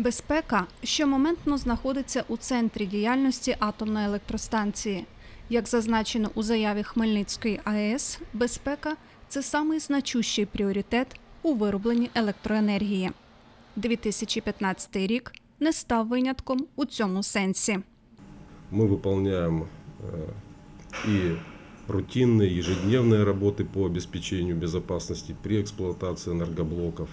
Безпека щомоментно знаходиться у центрі діяльності атомної електростанції. Як зазначено у заяві Хмельницької АЕС, безпека це самий значущий пріоритет у виробленні електроенергії. 2015 рік не став винятком у цьому сенсі. Мы выполняем э, и рутинные, ежедневные работы по обеспечению безопасности при эксплуатации энергоблоков,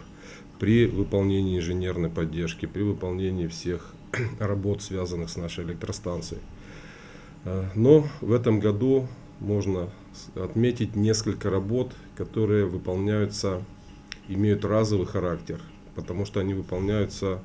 при выполнении инженерной поддержки, при выполнении всех работ, связанных с нашей электростанцией. Э, Но в этом году можно отметить несколько работ, которые выполняются, имеют разовый характер, потому что они выполняются,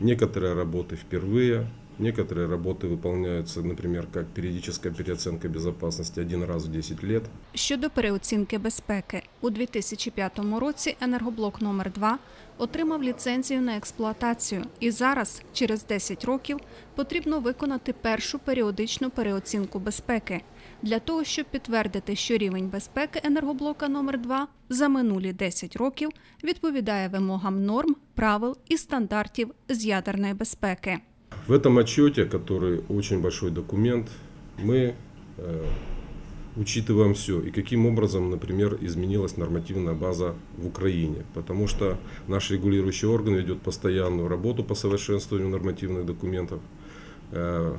некоторые работы впервые, некоторые работы выполняются, например, как периодическая переоценка безопасности один раз в 10 лет. Щодо переоцінки безпеки, у 2005 році енергоблок номер 2 отримав ліцензію на експлуатацію, і зараз, через 10 років, потрібно виконати першу періодичну переоцінку безпеки для того, щоб підтвердити, що рівень безпеки енергоблока номер 2 за минулі 10 років відповідає вимогам норм, правил і стандартів з ядерної безпеки. В этом отчете, который очень большой документ, мы э, учитываем все. И каким образом, например, изменилась нормативная база в Украине. Потому что наш регулирующий орган ведет постоянную работу по совершенствованию нормативных документов. Э,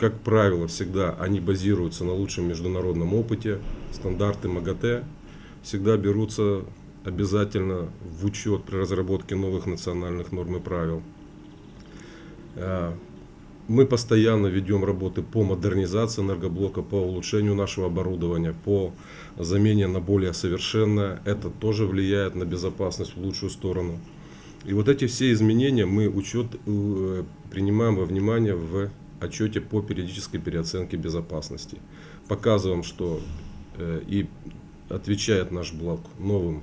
как правило, всегда они базируются на лучшем международном опыте. Стандарты МАГАТЭ всегда берутся обязательно в учет при разработке новых национальных норм и правил. Э, Мы постоянно ведем работы по модернизации энергоблока, по улучшению нашего оборудования, по замене на более совершенное. Это тоже влияет на безопасность в лучшую сторону. И вот эти все изменения мы учет э, принимаем во внимание в отчете по периодической переоценке безопасности. Показываем, что э, и отвечает наш блок новым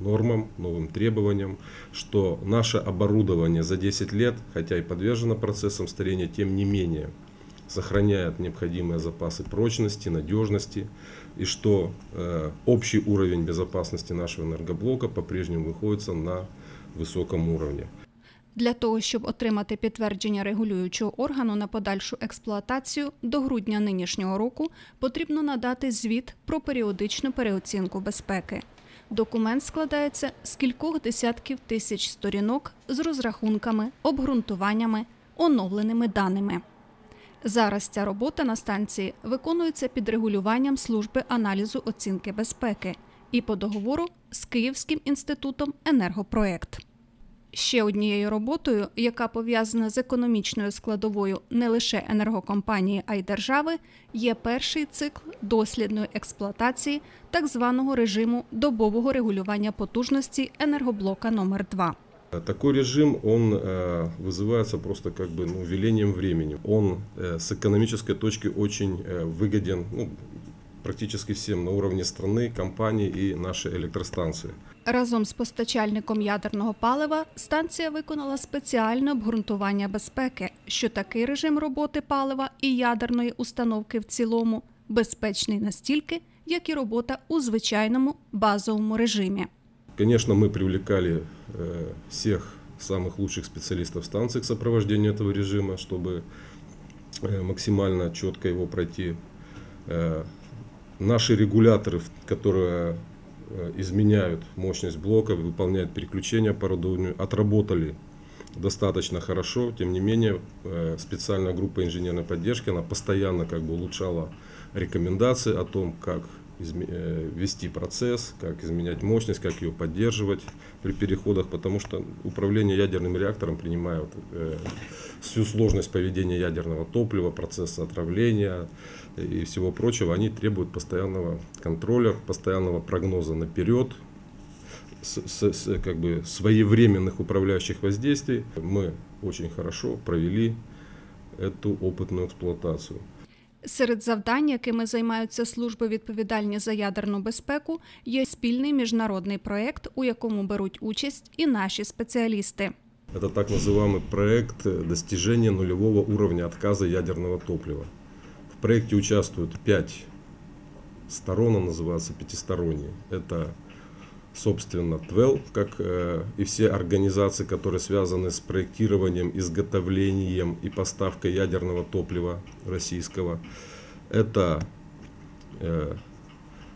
нормам, новым требованиям, что наше оборудование за 10 лет, хотя и подвержено процессам старения, тем не менее сохраняет необходимые запасы прочности, надежности, и что э, общий уровень безопасности нашего энергоблока по-прежнему находится на высоком уровне. Для того, щоб отримати підтвердження регулюючого органу на подальшу експлуатацію, до грудня нинішнього року потрібно надати звіт про періодичну переоцінку безпеки. Документ складається з кількох десятків тисяч сторінок з розрахунками, обґрунтуваннями, оновленими даними. Зараз ця робота на станції виконується під регулюванням служби аналізу оцінки безпеки і по договору з Київським інститутом енергопроект Ще однією роботою, яка пов'язана з економічною складовою не лише енергокомпанії, а й держави, є перший цикл дослідної експлуатації так званого режиму добового регулювання потужності енергоблока номер 2 Э, Такой режим, он э, вызывается просто как бы ну, велением времени. Он э, с экономической точки очень э, выгоден ну, практически всем на уровне страны, компании и нашей электростанции. Разом з постачальником ядерного палива станція виконала спеціальне обґрунтування безпеки, що такий режим роботи палива і ядерної установки в цілому безпечний настільки, як і робота у звичайному базовому режимі. Конечно, мы привлекали э, всех самых лучших специалистов станции к сопровождению этого режима, чтобы э, максимально четко его пройти. Наши регуляторы, которые э, изменяют мощность блока, выполняют переключения по оборудованию, отработали достаточно хорошо. Тем не менее, э, специальная группа инженерной поддержки, она постоянно как бы улучшала рекомендации о том, как вести процесс, как изменять мощность, как ее поддерживать при переходах, потому что управление ядерным реактором принимает э, всю сложность поведения ядерного топлива, процесса отравления и всего прочего, они требуют постоянного контроля, постоянного прогноза наперед, с- с- как бы своевременных управляющих воздействий. Мы очень хорошо провели эту опытную эксплуатацию. Серед завдань, якими займаються служби відповідальні за ядерну безпеку, є спільний міжнародний проєкт, у якому беруть участь і наші спеціалісти. Это так называемый проект э, достижения нулевого уровня отказа ядерного топлива. В проекте участвуют пять сторон, он называется пятисторонний. Это Собственно, ТВЕЛ, как э, и все организации, которые связаны с проектированием, изготовлением и поставкой ядерного топлива российского. Это э,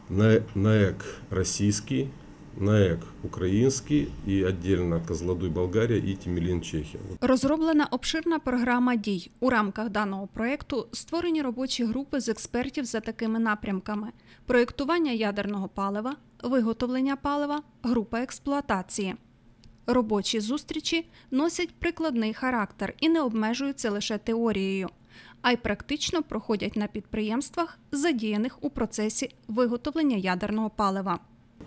На- НАЭК российский, НАЭК український і отдельно Козлодуй Болгарія і Тімілін Чехія. Розроблена обширна програма дій. У рамках даного проєкту створені робочі групи з експертів за такими напрямками: проєктування ядерного палива, виготовлення палива, група експлуатації. Робочі зустрічі носять прикладний характер і не обмежуються лише теорією, а й практично проходять на підприємствах, задіяних у процесі виготовлення ядерного палива.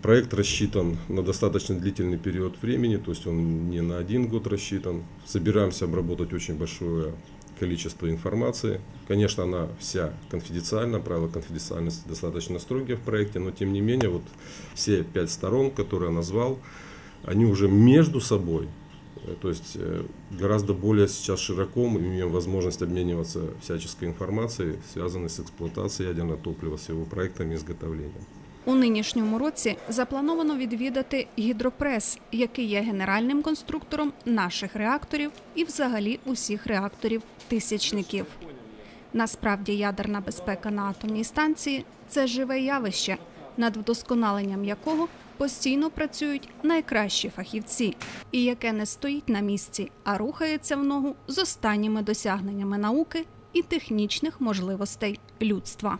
Проект рассчитан на достаточно длительный период времени, то есть он не на один год рассчитан. Собираемся обработать очень большое количество информации. Конечно, она вся конфиденциальна, правила конфиденциальности достаточно строгие в проекте, но тем не менее вот все пять сторон, которые я назвал, они уже между собой, э, то есть э, гораздо более сейчас широко мы имеем возможность обмениваться всяческой информацией, связанной с эксплуатацией ядерного топлива, с его проектами и изготовлением. У нинішньому році заплановано відвідати гідропрес, який є генеральним конструктором наших реакторів і взагалі усіх реакторів тисячників. Насправді ядерна безпека на атомній станції це живе явище, над вдосконаленням якого постійно працюють найкращі фахівці, і яке не стоїть на місці, а рухається в ногу з останніми досягненнями науки і технічних можливостей людства.